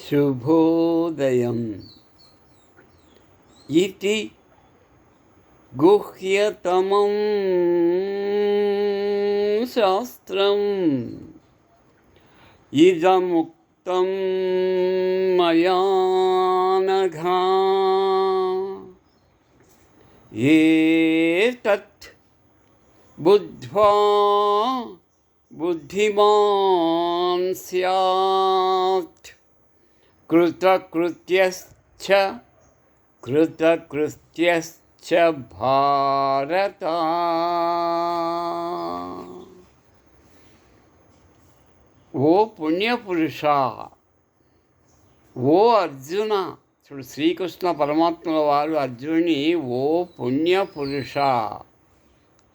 शुभोदयम् इति गुह्यतमं शास्त्रम् इदमुक्तं मया नघा एतत् बुद्ध्वा बुद्धिमान् स्यात् కృతకృత్యశ్చ కృతకృత్యశ్చ భారత ఓ పుణ్యపురుష ఓ అర్జున చూడు శ్రీకృష్ణ పరమాత్మల వారు అర్జునుని ఓ పుణ్యపురుష.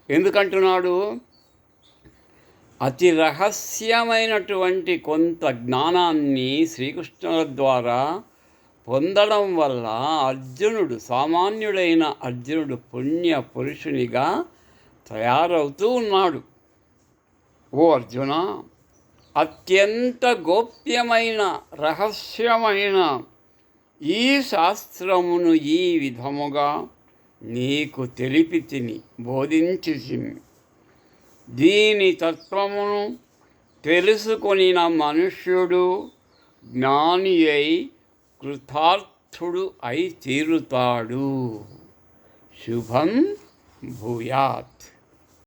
ఎందుకంటున్నాడు? అతి రహస్యమైనటువంటి కొంత జ్ఞానాన్ని శ్రీకృష్ణుల ద్వారా పొందడం వల్ల అర్జునుడు సామాన్యుడైన అర్జునుడు పుణ్య పురుషునిగా తయారవుతూ ఉన్నాడు. ఓ అర్జున అత్యంత గోప్యమైన రహస్యమైన ఈ శాస్త్రమును ఈ విధముగా నీకు తెలిపి తిని బోధించి తిని దీని తత్వమును తెలుసుకొనిన మనుష్యుడు జ్ఞాని అయి కృతార్థుడు అయి తీరుతాడు. శుభం భూయాత్.